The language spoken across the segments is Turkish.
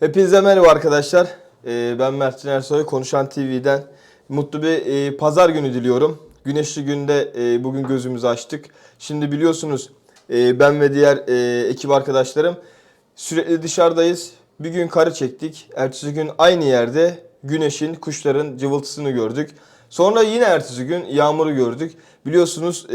Hepinize merhaba arkadaşlar. Ee, Ben Mert Ersoy, Konuşan TV'den. Mutlu bir e, pazar günü diliyorum. Güneşli günde e, bugün gözümüzü açtık. Şimdi biliyorsunuz e, ben ve diğer ekip arkadaşlarım sürekli dışarıdayız. Bir gün karı çektik. Ertesi gün aynı yerde güneşin, kuşların cıvıltısını gördük. Sonra yine ertesi gün yağmuru gördük. Biliyorsunuz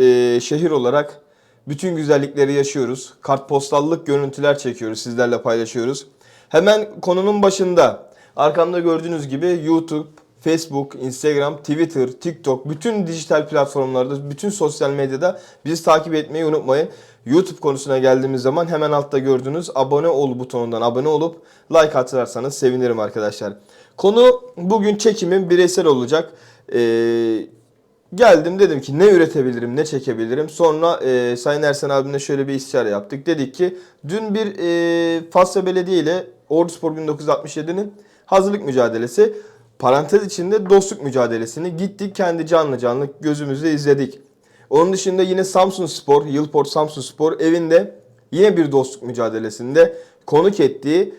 şehir olarak bütün güzellikleri yaşıyoruz. Kartpostallık görüntüler çekiyoruz, sizlerle paylaşıyoruz. Hemen konunun başında arkamda gördüğünüz gibi YouTube, Facebook, Instagram, Twitter, TikTok bütün dijital platformlarda, bütün sosyal medyada bizi takip etmeyi unutmayın. YouTube konusuna geldiğimiz zaman hemen altta gördüğünüz abone ol butonundan abone olup like atarsanız sevinirim arkadaşlar. Konu bugün çekimim bireysel olacak. Ee, Geldim dedim ki ne üretebilirim, ne çekebilirim. Sonra e, Sayın Ersen abimle şöyle bir istişare yaptık. Dedik ki dün bir e, Fasya Belediye ile Orduspor 1967'nin hazırlık mücadelesi parantez içinde dostluk mücadelesini gittik kendi canlı canlı gözümüzle izledik. Onun dışında yine Samsun Spor, Yılport Samsun Spor evinde yine bir dostluk mücadelesinde konuk ettiği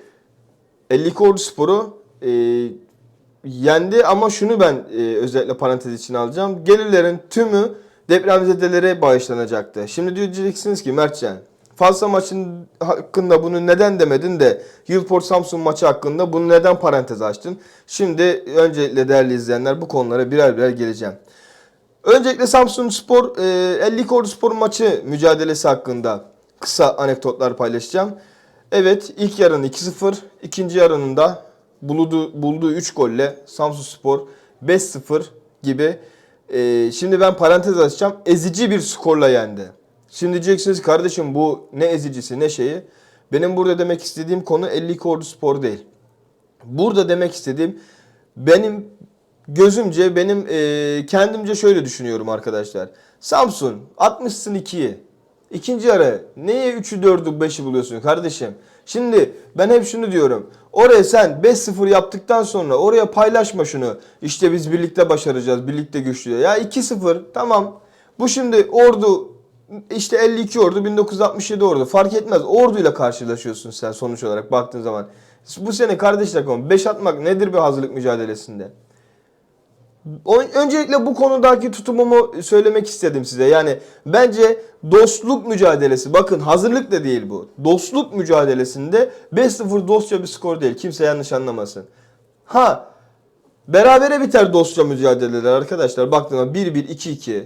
52 Ordu Spor'u e, yendi ama şunu ben e, özellikle parantez için alacağım. Gelirlerin tümü depremzedelere bağışlanacaktı. Şimdi diyeceksiniz ki Mertcan Falsa maçın hakkında bunu neden demedin de Yılport Samsun maçı hakkında bunu neden parantez açtın? Şimdi öncelikle değerli izleyenler bu konulara birer birer geleceğim. Öncelikle Samsun Spor, e, 50 Ordu Spor maçı mücadelesi hakkında kısa anekdotlar paylaşacağım. Evet ilk yarın 2-0, ikinci yarının da bulduğu, bulduğu 3 golle Samsun Spor 5-0 gibi. E, şimdi ben parantez açacağım. Ezici bir skorla yendi. Şimdi diyeceksiniz kardeşim bu ne ezicisi ne şeyi. Benim burada demek istediğim konu 52 Ordu Spor değil. Burada demek istediğim benim gözümce benim e, kendimce şöyle düşünüyorum arkadaşlar. Samsun atmışsın 2'yi. İkinci yarı neye 3'ü 4'ü 5'i buluyorsun kardeşim? Şimdi ben hep şunu diyorum. Oraya sen 5-0 yaptıktan sonra oraya paylaşma şunu. İşte biz birlikte başaracağız, birlikte güçlü. Ya 2-0 tamam. Bu şimdi ordu işte 52 ordu 1967 ordu fark etmez. Orduyla karşılaşıyorsun sen sonuç olarak baktığın zaman. Bu sene kardeş takım 5 atmak nedir bir hazırlık mücadelesinde? Öncelikle bu konudaki tutumumu söylemek istedim size. Yani bence dostluk mücadelesi, bakın hazırlık da değil bu. Dostluk mücadelesinde 5-0 dostça bir skor değil. Kimse yanlış anlamasın. Ha, berabere biter dostça mücadeleler arkadaşlar. Baktığında 1-1, 2-2,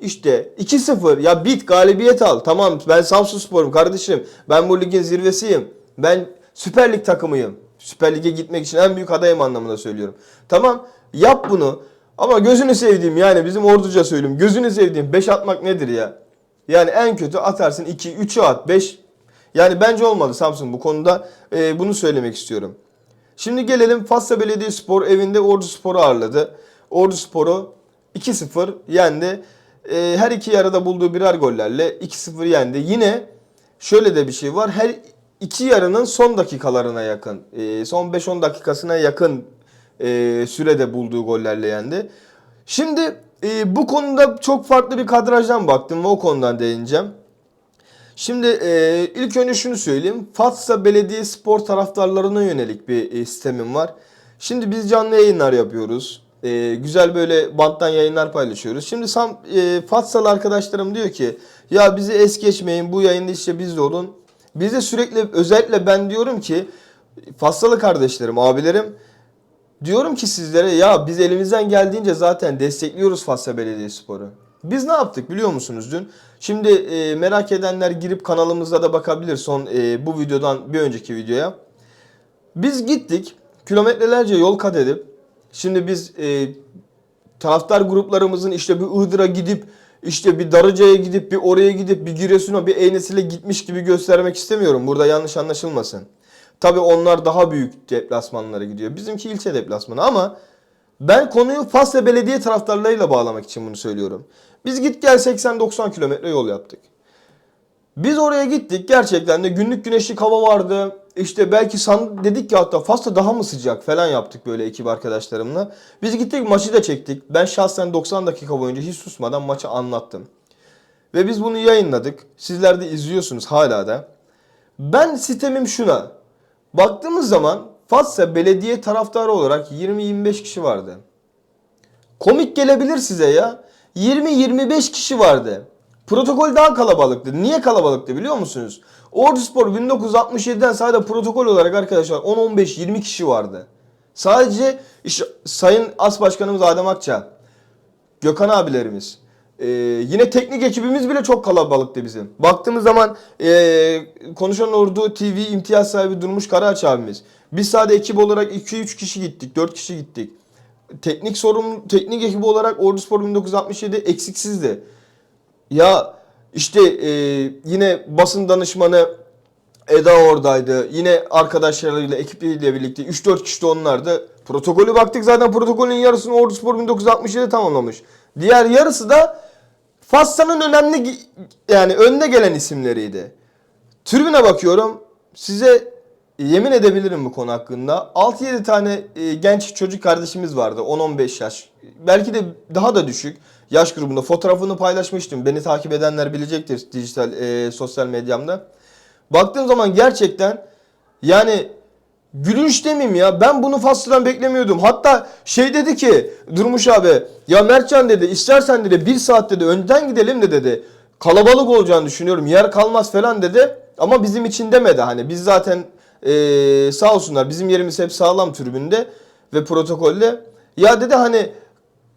işte 2-0 ya bit galibiyet al. Tamam ben Samsun Spor'um kardeşim. Ben bu ligin zirvesiyim. Ben Süper Lig takımıyım. Süper Lig'e gitmek için en büyük adayım anlamında söylüyorum. Tamam yap bunu. Ama gözünü sevdiğim yani bizim orduca söyleyeyim. Gözünü sevdiğim 5 atmak nedir ya? Yani en kötü atarsın 2, 3'ü at 5. Yani bence olmadı Samsun bu konuda. Ee, bunu söylemek istiyorum. Şimdi gelelim Fasla Belediyespor evinde Ordu Spor'u ağırladı. Ordu Spor'u 2-0 yendi. Ee, her iki yarıda bulduğu birer gollerle 2-0 yendi. Yine şöyle de bir şey var. Her iki yarının son dakikalarına yakın, e, son 5-10 dakikasına yakın e, sürede bulduğu gollerle yendi. Şimdi e, bu konuda çok farklı bir kadrajdan baktım ve o konudan değineceğim. Şimdi e, ilk önce şunu söyleyeyim. Fatsa Belediye Spor taraftarlarına yönelik bir e, sistemim var. Şimdi biz canlı yayınlar yapıyoruz. E, güzel böyle banttan yayınlar paylaşıyoruz. Şimdi Sam, e, Fatsalı arkadaşlarım diyor ki ya bizi es geçmeyin bu yayında işte biz de olun. Bize sürekli özellikle ben diyorum ki Fatsalı kardeşlerim, abilerim Diyorum ki sizlere ya biz elimizden geldiğince zaten destekliyoruz Fasya Belediyespor'u. Biz ne yaptık biliyor musunuz dün? Şimdi e, merak edenler girip kanalımıza da bakabilir son e, bu videodan bir önceki videoya. Biz gittik kilometrelerce yol kat edip şimdi biz e, taraftar gruplarımızın işte bir Iğdır'a gidip işte bir Darıca'ya gidip bir oraya gidip bir Giresun'a bir Eynesil'e gitmiş gibi göstermek istemiyorum. Burada yanlış anlaşılmasın. Tabi onlar daha büyük deplasmanlara gidiyor. Bizimki ilçe deplasmanı ama ben konuyu Fasla Belediye taraftarlarıyla bağlamak için bunu söylüyorum. Biz git gel 80-90 kilometre yol yaptık. Biz oraya gittik gerçekten de günlük güneşlik hava vardı. İşte belki san dedik ki hatta Fas'ta daha mı sıcak falan yaptık böyle ekip arkadaşlarımla. Biz gittik maçı da çektik. Ben şahsen 90 dakika boyunca hiç susmadan maçı anlattım. Ve biz bunu yayınladık. Sizler de izliyorsunuz hala da. Ben sistemim şuna. Baktığımız zaman Fatsa belediye taraftarı olarak 20-25 kişi vardı. Komik gelebilir size ya. 20-25 kişi vardı. Protokol daha kalabalıktı. Niye kalabalıktı biliyor musunuz? Orduspor 1967'den sadece protokol olarak arkadaşlar 10-15-20 kişi vardı. Sadece işte Sayın As Başkanımız Adem Akça, Gökhan abilerimiz, ee, yine teknik ekibimiz bile çok kalabalıktı bizim. Baktığımız zaman ee, Konuşan Ordu TV imtiyaz sahibi Durmuş Karaağaç abimiz. Biz sadece ekip olarak 2-3 kişi gittik, 4 kişi gittik. Teknik sorumlu, teknik ekibi olarak Orduspor 1967 eksiksizdi. Ya işte ee, yine basın danışmanı Eda oradaydı. Yine arkadaşlarıyla, ekipleriyle birlikte 3-4 kişi de onlardı. Protokolü baktık zaten protokolün yarısını Orduspor 1967 tamamlamış. Diğer yarısı da Fassa'nın önemli yani önde gelen isimleriydi. Tribüne bakıyorum. Size yemin edebilirim bu konu hakkında. 6-7 tane e, genç çocuk kardeşimiz vardı. 10-15 yaş. Belki de daha da düşük. Yaş grubunda fotoğrafını paylaşmıştım. Beni takip edenler bilecektir dijital e, sosyal medyamda. Baktığım zaman gerçekten yani gülünç demeyeyim ya. Ben bunu Fassa'dan beklemiyordum. Hatta şey dedi ki Durmuş abi ya Mertcan dedi istersen dedi bir saat dedi önden gidelim de dedi. Kalabalık olacağını düşünüyorum. Yer kalmaz falan dedi. Ama bizim için demedi. Hani biz zaten eee, sağ olsunlar bizim yerimiz hep sağlam tribünde ve protokolde. Ya dedi hani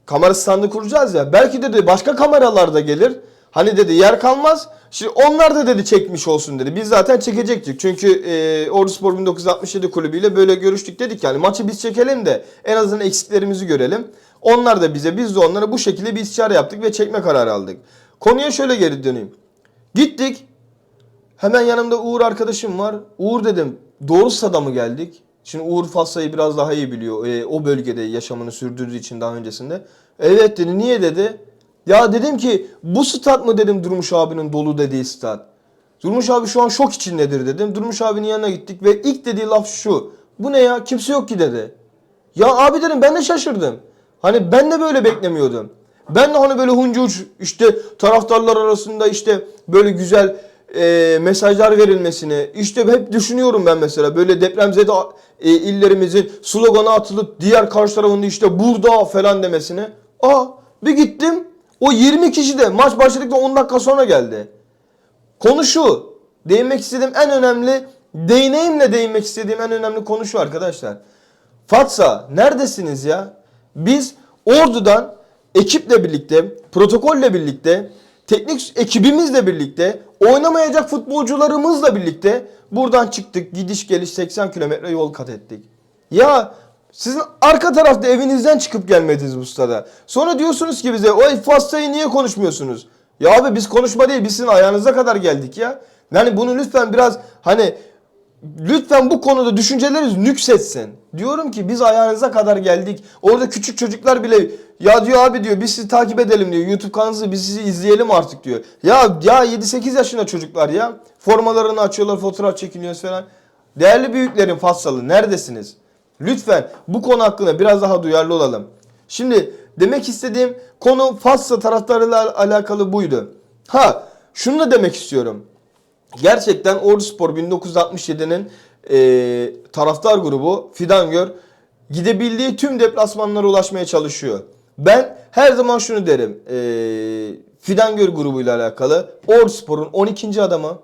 kamera standı kuracağız ya. Belki dedi başka kameralar da gelir. Hani dedi yer kalmaz. Şimdi onlar da dedi çekmiş olsun dedi. Biz zaten çekecektik. Çünkü e, Orduspor 1967 kulübüyle böyle görüştük dedik yani maçı biz çekelim de en azından eksiklerimizi görelim. Onlar da bize biz de onlara bu şekilde bir istişare yaptık ve çekme kararı aldık. Konuya şöyle geri döneyim. Gittik. Hemen yanımda Uğur arkadaşım var. Uğur dedim doğru stada mı geldik? Şimdi Uğur Fassa'yı biraz daha iyi biliyor. E, o bölgede yaşamını sürdürdüğü için daha öncesinde. Evet dedi. Niye dedi? Ya dedim ki bu stat mı dedim Durmuş abinin dolu dediği stat. Durmuş abi şu an şok içindedir dedim. Durmuş abinin yanına gittik ve ilk dediği laf şu. Bu ne ya kimse yok ki dedi. Ya abi dedim ben de şaşırdım. Hani ben de böyle beklemiyordum. Ben de hani böyle huncu uç işte taraftarlar arasında işte böyle güzel e, mesajlar verilmesini işte hep düşünüyorum ben mesela böyle depremzede e, illerimizin sloganı atılıp diğer karşı tarafında işte burada falan demesini. Aa bir gittim o 20 kişi de maç başladıktan 10 dakika sonra geldi. Konu şu. Değinmek istediğim en önemli, değneğimle değinmek istediğim en önemli konu şu arkadaşlar. Fatsa neredesiniz ya? Biz Ordu'dan ekiple birlikte, protokolle birlikte, teknik ekibimizle birlikte, oynamayacak futbolcularımızla birlikte buradan çıktık. Gidiş geliş 80 kilometre yol kat ettik. Ya sizin arka tarafta evinizden çıkıp gelmediniz bu stada. Sonra diyorsunuz ki bize o Fassa'yı niye konuşmuyorsunuz? Ya abi biz konuşma değil biz sizin ayağınıza kadar geldik ya. Yani bunu lütfen biraz hani lütfen bu konuda düşünceleriniz nüksetsin. Diyorum ki biz ayağınıza kadar geldik. Orada küçük çocuklar bile ya diyor abi diyor biz sizi takip edelim diyor. YouTube kanalınızı biz sizi izleyelim artık diyor. Ya ya 7-8 yaşında çocuklar ya. Formalarını açıyorlar fotoğraf çekiniyoruz falan. Değerli büyüklerim Fassalı neredesiniz? Lütfen bu konu hakkında biraz daha duyarlı olalım. Şimdi demek istediğim konu Fassa taraftarıyla alakalı buydu. Ha şunu da demek istiyorum. Gerçekten Orduspor 1967'nin e, taraftar grubu Fidangör gidebildiği tüm deplasmanlara ulaşmaya çalışıyor. Ben her zaman şunu derim. E, Fidangör grubuyla alakalı Orduspor'un 12. adamı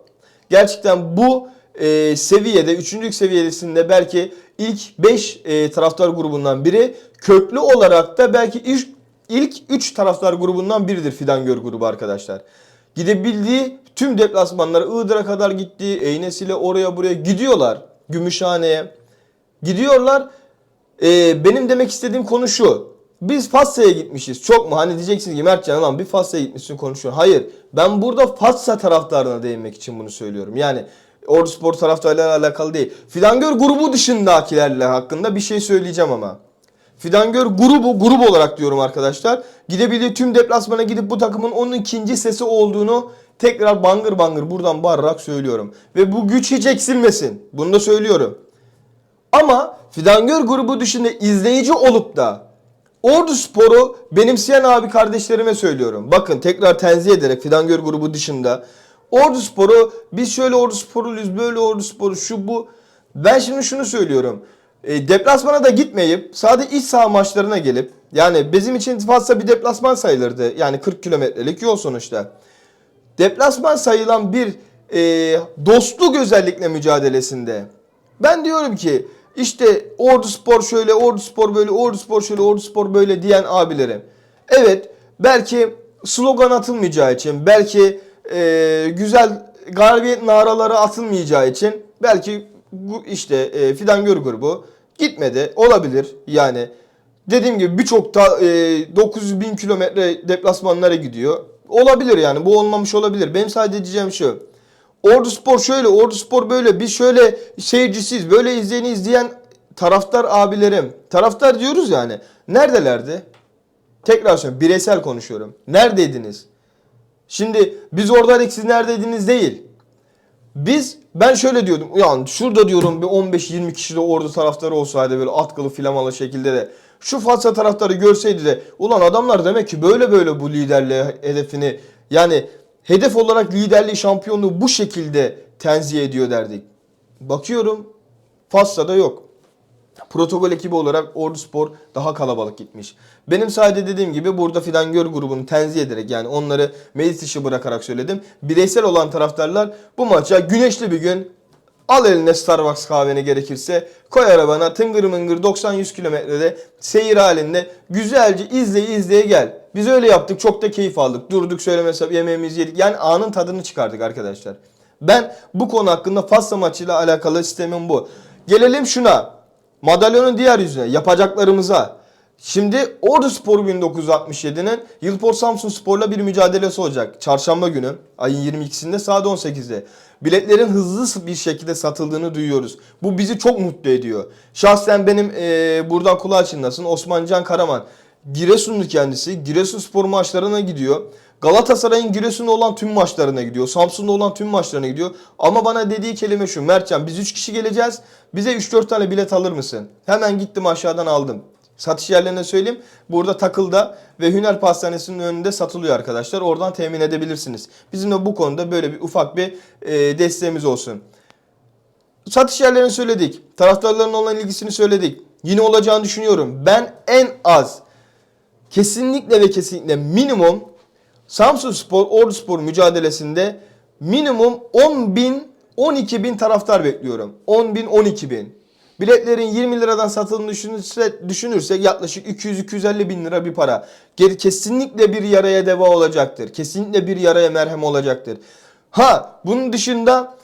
gerçekten bu e, seviyede, üçüncülük seviyesinde belki ilk 5 e, taraftar grubundan biri. Köklü olarak da belki ilk, ilk 3 taraftar grubundan biridir Fidangör grubu arkadaşlar. Gidebildiği tüm deplasmanlara Iğdır'a kadar gitti. Eynesil'e oraya buraya gidiyorlar. Gümüşhane'ye. Gidiyorlar. E, benim demek istediğim konu şu. Biz Fassa'ya gitmişiz. Çok mu? Hani diyeceksiniz ki Mertcan lan bir Fassa'ya gitmişsin konuşuyorsun. Hayır. Ben burada Fassa taraftarına değinmek için bunu söylüyorum. Yani Ordu Spor taraftarlarıyla alakalı değil. Fidangör grubu dışındakilerle hakkında bir şey söyleyeceğim ama. Fidangör grubu grup olarak diyorum arkadaşlar. Gidebildiği tüm deplasmana gidip bu takımın onun ikinci sesi olduğunu tekrar bangır bangır buradan bağırarak söylüyorum. Ve bu güç hiç eksilmesin. Bunu da söylüyorum. Ama Fidangör grubu dışında izleyici olup da Ordu Spor'u benimseyen abi kardeşlerime söylüyorum. Bakın tekrar tenzih ederek Fidangör grubu dışında Ordu Spor'u biz şöyle Ordu Spor'uyuz böyle Ordu Spor'u şu bu. Ben şimdi şunu söylüyorum. e, deplasmana da gitmeyip sadece iç saha maçlarına gelip yani bizim için fazla bir deplasman sayılırdı. Yani 40 kilometrelik yol sonuçta. Deplasman sayılan bir e, dostluk özellikle mücadelesinde ben diyorum ki işte Ordu Spor şöyle, Ordu Spor böyle, Ordu Spor şöyle, Ordu Spor böyle diyen abilerim. Evet belki slogan atılmayacağı için, belki e, güzel galibiyet naraları atılmayacağı için belki bu işte e, Fidan Gör grubu gitmedi. Olabilir yani. Dediğim gibi birçok e, 900 bin kilometre deplasmanlara gidiyor. Olabilir yani bu olmamış olabilir. Benim sadece diyeceğim şu. Ordu Spor şöyle, Ordu Spor böyle. Biz şöyle seyircisiz, böyle izleyeni izleyen taraftar abilerim. Taraftar diyoruz yani. Neredelerdi? Tekrar söylüyorum. Bireysel konuşuyorum. Neredeydiniz? Şimdi biz oradaydık siz neredeydiniz değil. Biz ben şöyle diyordum. Yani şurada diyorum bir 15-20 kişi de ordu taraftarı olsaydı böyle atkılı filamalı şekilde de şu Fatsa taraftarı görseydi de ulan adamlar demek ki böyle böyle bu liderliği hedefini yani hedef olarak liderliği şampiyonluğu bu şekilde tenzih ediyor derdik. Bakıyorum Fatsa'da yok. Protokol ekibi olarak Ordu Spor daha kalabalık gitmiş. Benim sadece dediğim gibi burada Fidan Gör grubunu tenzih ederek yani onları meclis dışı bırakarak söyledim. Bireysel olan taraftarlar bu maça güneşli bir gün al eline Starbucks kahveni gerekirse koy arabana tıngır mıngır 90-100 kilometrede seyir halinde güzelce izleye izleye gel. Biz öyle yaptık çok da keyif aldık. Durduk söylemesem yemeğimizi yedik. Yani anın tadını çıkardık arkadaşlar. Ben bu konu hakkında Fasla maçıyla alakalı sistemim bu. Gelelim şuna. Madalyonun diğer yüzüne yapacaklarımıza. Şimdi Ordu Spor 1967'nin Yılport Samsun Spor'la bir mücadelesi olacak. Çarşamba günü ayın 22'sinde saat 18'de. Biletlerin hızlı bir şekilde satıldığını duyuyoruz. Bu bizi çok mutlu ediyor. Şahsen benim e, buradan kulağı çınlasın Osman Can Karaman. Giresunlu kendisi. Giresun spor maçlarına gidiyor. Galatasaray'ın Giresun'da olan tüm maçlarına gidiyor. Samsun'da olan tüm maçlarına gidiyor. Ama bana dediği kelime şu. Mertcan biz 3 kişi geleceğiz. Bize 3-4 tane bilet alır mısın? Hemen gittim aşağıdan aldım. Satış yerlerine söyleyeyim. Burada Takıl'da ve Hüner Pastanesi'nin önünde satılıyor arkadaşlar. Oradan temin edebilirsiniz. Bizim de bu konuda böyle bir ufak bir e, desteğimiz olsun. Satış yerlerini söyledik. Taraftarların olan ilgisini söyledik. Yine olacağını düşünüyorum. Ben en az kesinlikle ve kesinlikle minimum Samsun Spor, Ordu Spor mücadelesinde minimum 10 bin, 12 bin taraftar bekliyorum. 10 bin, 12 bin. Biletlerin 20 liradan satıldığını düşünürse, düşünürsek yaklaşık 200-250 bin lira bir para. Geri kesinlikle bir yaraya deva olacaktır. Kesinlikle bir yaraya merhem olacaktır. Ha bunun dışında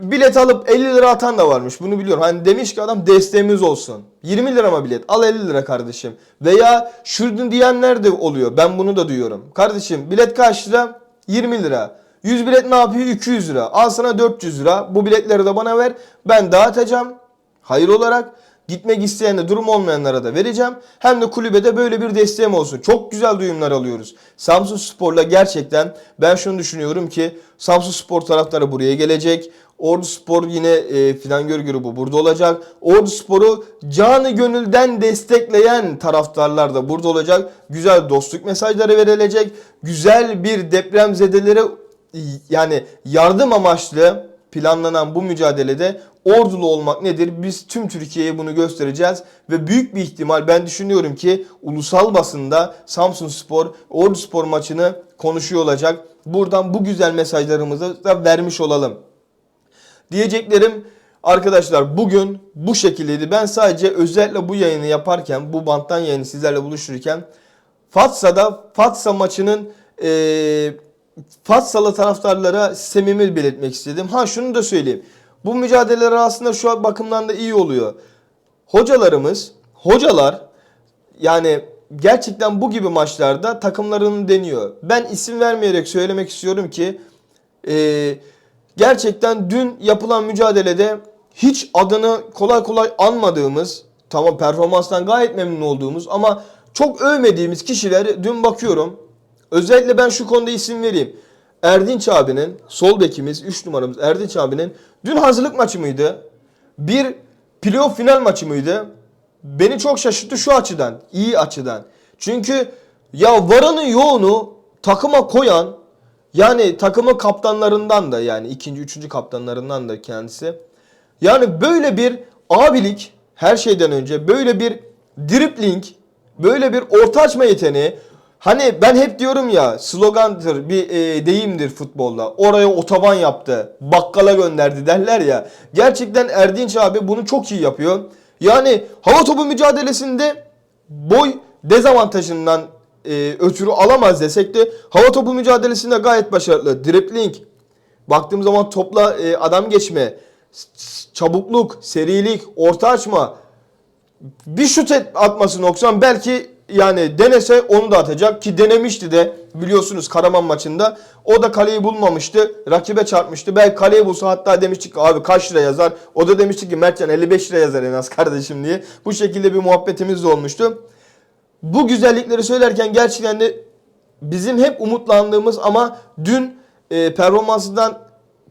bilet alıp 50 lira atan da varmış. Bunu biliyorum. Hani demiş ki adam desteğimiz olsun. 20 lira mı bilet? Al 50 lira kardeşim. Veya şuradan diyenler de oluyor. Ben bunu da duyuyorum. Kardeşim bilet kaç lira? 20 lira. 100 bilet ne yapıyor? 200 lira. Al sana 400 lira. Bu biletleri de bana ver. Ben dağıtacağım. Hayır olarak gitmek isteyen de durum olmayanlara da vereceğim. Hem de kulübede böyle bir desteğim olsun. Çok güzel duyumlar alıyoruz. Samsun Spor'la gerçekten ben şunu düşünüyorum ki Samsun Spor taraftarı buraya gelecek. Ordu Spor yine e, Fidan Gör grubu burada olacak. Ordu Spor'u canı gönülden destekleyen taraftarlar da burada olacak. Güzel dostluk mesajları verilecek. Güzel bir depremzedelere yani yardım amaçlı planlanan bu mücadelede ordulu olmak nedir? Biz tüm Türkiye'ye bunu göstereceğiz ve büyük bir ihtimal ben düşünüyorum ki ulusal basında Samsun Spor, Ordu Spor maçını konuşuyor olacak. Buradan bu güzel mesajlarımızı da vermiş olalım. Diyeceklerim arkadaşlar bugün bu şekildeydi. Ben sadece özellikle bu yayını yaparken, bu banttan yayını sizlerle buluştururken Fatsa'da Fatsa maçının eee Fatsalı taraftarlara samimi belirtmek istedim. Ha şunu da söyleyeyim. Bu mücadeleler aslında şu an bakımdan da iyi oluyor. Hocalarımız, hocalar yani gerçekten bu gibi maçlarda takımlarını deniyor. Ben isim vermeyerek söylemek istiyorum ki e, gerçekten dün yapılan mücadelede hiç adını kolay kolay anmadığımız, tamam performanstan gayet memnun olduğumuz ama çok övmediğimiz kişileri dün bakıyorum. Özellikle ben şu konuda isim vereyim. Erdinç abinin, sol bekimiz, 3 numaramız Erdinç abinin dün hazırlık maçı mıydı? Bir playoff final maçı mıydı? Beni çok şaşırttı şu açıdan, iyi açıdan. Çünkü ya varanı yoğunu takıma koyan, yani takımın kaptanlarından da yani ikinci, üçüncü kaptanlarından da kendisi. Yani böyle bir abilik her şeyden önce böyle bir dribling, böyle bir orta açma yeteneği Hani ben hep diyorum ya slogandır bir e, deyimdir futbolda. Oraya otoban yaptı, bakkala gönderdi derler ya. Gerçekten Erdinç abi bunu çok iyi yapıyor. Yani hava topu mücadelesinde boy dezavantajından e, ötürü alamaz desek de hava topu mücadelesinde gayet başarılı. Dribbling, baktığım zaman topla e, adam geçme, çabukluk, serilik, orta açma, bir şut atması noksan belki yani denese onu da atacak ki denemişti de biliyorsunuz Karaman maçında o da kaleyi bulmamıştı rakibe çarpmıştı belki kaleyi bulsa hatta demiştik abi kaç lira yazar o da demişti ki Mertcan 55 lira yazar en az kardeşim diye bu şekilde bir muhabbetimiz de olmuştu. Bu güzellikleri söylerken gerçekten de bizim hep umutlandığımız ama dün e, performansından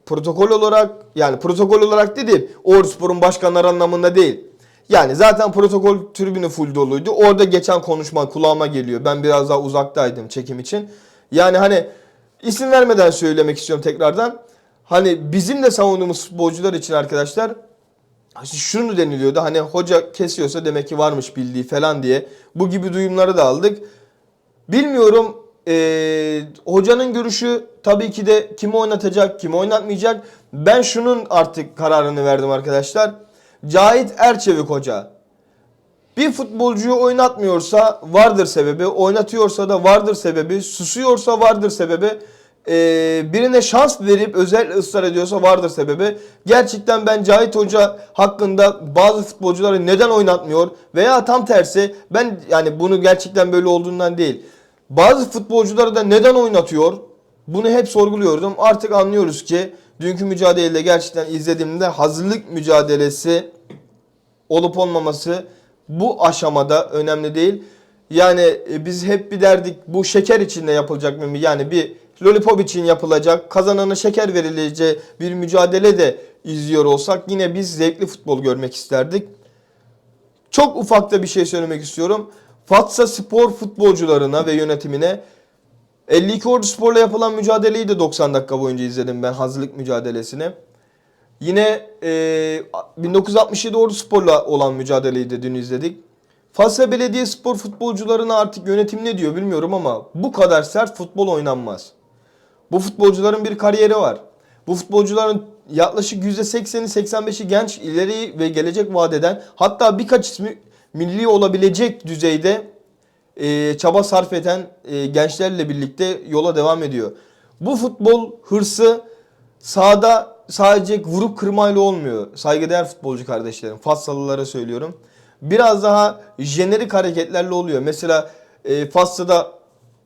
protokol olarak yani protokol olarak dedi Orspor'un başkanları anlamında değil. Yani zaten protokol tribünü full doluydu. Orada geçen konuşma kulağıma geliyor. Ben biraz daha uzaktaydım çekim için. Yani hani isim vermeden söylemek istiyorum tekrardan. Hani bizim de savunduğumuz futbolcular için arkadaşlar şunu deniliyordu hani hoca kesiyorsa demek ki varmış bildiği falan diye bu gibi duyumları da aldık. Bilmiyorum eee, hocanın görüşü tabii ki de kimi oynatacak kimi oynatmayacak. Ben şunun artık kararını verdim arkadaşlar. Cahit Erçevik hoca bir futbolcuyu oynatmıyorsa vardır sebebi, oynatıyorsa da vardır sebebi, susuyorsa vardır sebebi, ee, birine şans verip özel ısrar ediyorsa vardır sebebi. Gerçekten ben Cahit Hoca hakkında bazı futbolcuları neden oynatmıyor veya tam tersi ben yani bunu gerçekten böyle olduğundan değil. Bazı futbolcuları da neden oynatıyor? Bunu hep sorguluyordum. Artık anlıyoruz ki dünkü mücadelede gerçekten izlediğimde hazırlık mücadelesi olup olmaması bu aşamada önemli değil. Yani e, biz hep bir derdik bu şeker içinde yapılacak mı? Yani bir lollipop için yapılacak, kazanana şeker verileceği bir mücadele de izliyor olsak yine biz zevkli futbol görmek isterdik. Çok ufakta bir şey söylemek istiyorum. Fatsa Spor futbolcularına ve yönetimine 52 Ordu Spor'la yapılan mücadeleyi de 90 dakika boyunca izledim ben hazırlık mücadelesini. Yine e, 1967 Ordu Spor'la olan mücadeleyi de dün izledik. Fasla Belediye Spor futbolcularına artık yönetim ne diyor bilmiyorum ama bu kadar sert futbol oynanmaz. Bu futbolcuların bir kariyeri var. Bu futbolcuların yaklaşık %80'i 85'i genç, ileri ve gelecek vadeden hatta birkaç ismi milli olabilecek düzeyde e, çaba sarf eden e, gençlerle birlikte yola devam ediyor. Bu futbol hırsı sahada sadece vurup kırmayla olmuyor. Saygıdeğer futbolcu kardeşlerim, Fassalılara söylüyorum. Biraz daha jenerik hareketlerle oluyor. Mesela e, Fassa'da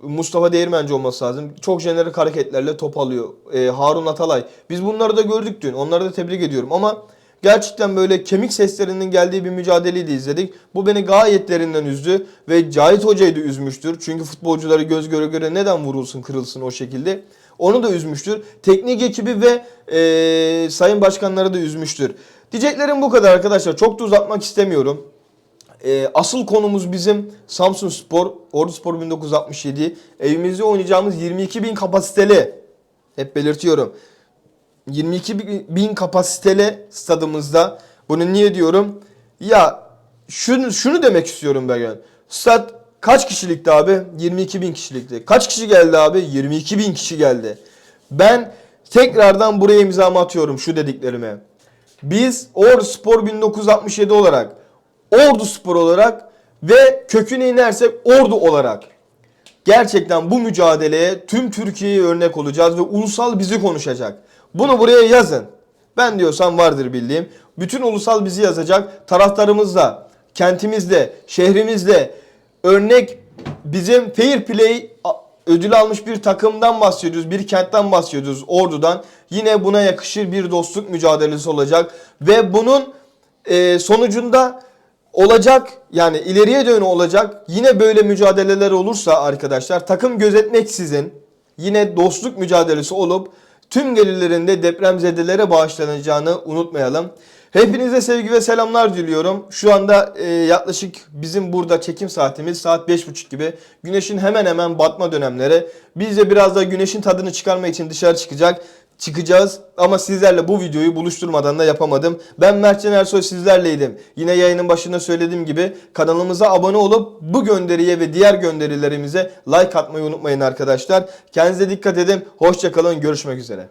Mustafa Değirmenci olması lazım. Çok jenerik hareketlerle top alıyor. E, Harun Atalay. Biz bunları da gördük dün. Onları da tebrik ediyorum. Ama gerçekten böyle kemik seslerinin geldiği bir mücadeleyi de izledik. Bu beni gayet derinden üzdü. Ve Cahit Hoca'yı da üzmüştür. Çünkü futbolcuları göz göre göre neden vurulsun kırılsın o şekilde. Onu da üzmüştür. Teknik ekibi ve e, sayın başkanları da üzmüştür. Diyeceklerim bu kadar arkadaşlar. Çok da uzatmak istemiyorum. Ee, asıl konumuz bizim Samsun Spor, Ordu Spor 1967. Evimizde oynayacağımız 22 bin kapasiteli, hep belirtiyorum. 22 bin kapasiteli stadımızda. Bunu niye diyorum? Ya şunu, şunu demek istiyorum ben. Stad kaç kişilikti abi? 22 bin kişilikti. Kaç kişi geldi abi? 22 bin kişi geldi. Ben tekrardan buraya imzamı atıyorum şu dediklerime. Biz Ordu Spor 1967 olarak Ordu Spor olarak ve köküne inersek Ordu olarak gerçekten bu mücadeleye tüm Türkiye'ye örnek olacağız ve ulusal bizi konuşacak. Bunu buraya yazın. Ben diyorsam vardır bildiğim. Bütün ulusal bizi yazacak. Taraftarımızda, kentimizde, şehrimizde örnek bizim fair play ödül almış bir takımdan bahsediyoruz. Bir kentten bahsediyoruz. Ordu'dan. Yine buna yakışır bir dostluk mücadelesi olacak. Ve bunun e, sonucunda olacak yani ileriye dönü olacak. Yine böyle mücadeleler olursa arkadaşlar takım gözetmeksizin yine dostluk mücadelesi olup tüm gelirlerinde depremzedelere bağışlanacağını unutmayalım. Hepinize sevgi ve selamlar diliyorum. Şu anda e, yaklaşık bizim burada çekim saatimiz saat 5.30 gibi. Güneşin hemen hemen batma dönemleri. Biz de biraz da güneşin tadını çıkarmak için dışarı çıkacak. Çıkacağız ama sizlerle bu videoyu buluşturmadan da yapamadım. Ben Mertcan Ersoy sizlerleydim. Yine yayının başında söylediğim gibi kanalımıza abone olup bu gönderiye ve diğer gönderilerimize like atmayı unutmayın arkadaşlar. Kendinize dikkat edin. Hoşçakalın. Görüşmek üzere.